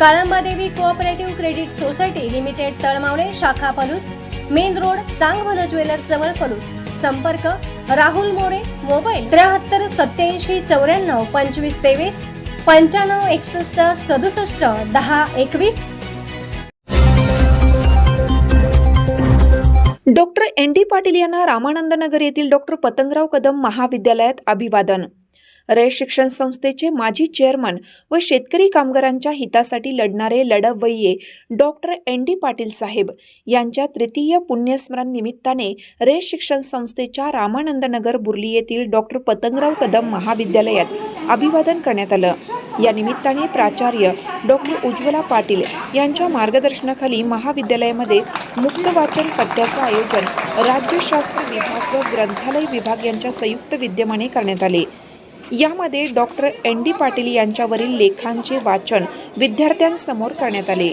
Kalambadevi cooperative credit society limited Talmavale शाखा Palus main road Changbhala jewellers जवळ पलूस. संपर्क Rahul More mobile त्र्याहत्तर सत्याऐंशी चौऱ्याण्णव पंचवीस तेवीस पंच्याण्णव एकसष्ट सदुसष्ट दहा एकवीस. डॉक्टर एन डी पाटील यांना रामानंद नगर येथील डॉक्टर पतंगराव कदम महाविद्यालयात अभिवादन. रयत शिक्षण संस्थेचे माजी चेअरमन व शेतकरी कामगारांच्या हितासाठी लढणारे लढवय्ये डॉक्टर एन. डी. पाटील साहेब यांच्या तृतीय पुण्यस्मरण निमित्ताने रयत शिक्षण संस्थेच्या रामानंदनगर बुर्ली येथील डॉक्टर पतंगराव कदम महाविद्यालयात अभिवादन करण्यात आलं. या निमित्ताने प्राचार्य डॉक्टर उज्ज्वला पाटील यांच्या मार्गदर्शनाखाली महाविद्यालयामध्ये मुक्त वाचन पत्त्याचं आयोजन राज्यशास्त्र विभाग व ग्रंथालय विभाग यांच्या संयुक्त विद्यमाने करण्यात आले. यामध्ये डॉक्टर एन डी पाटील यांच्यावरील लेखांचे वाचन विद्यार्थ्यांसमोर करण्यात आले.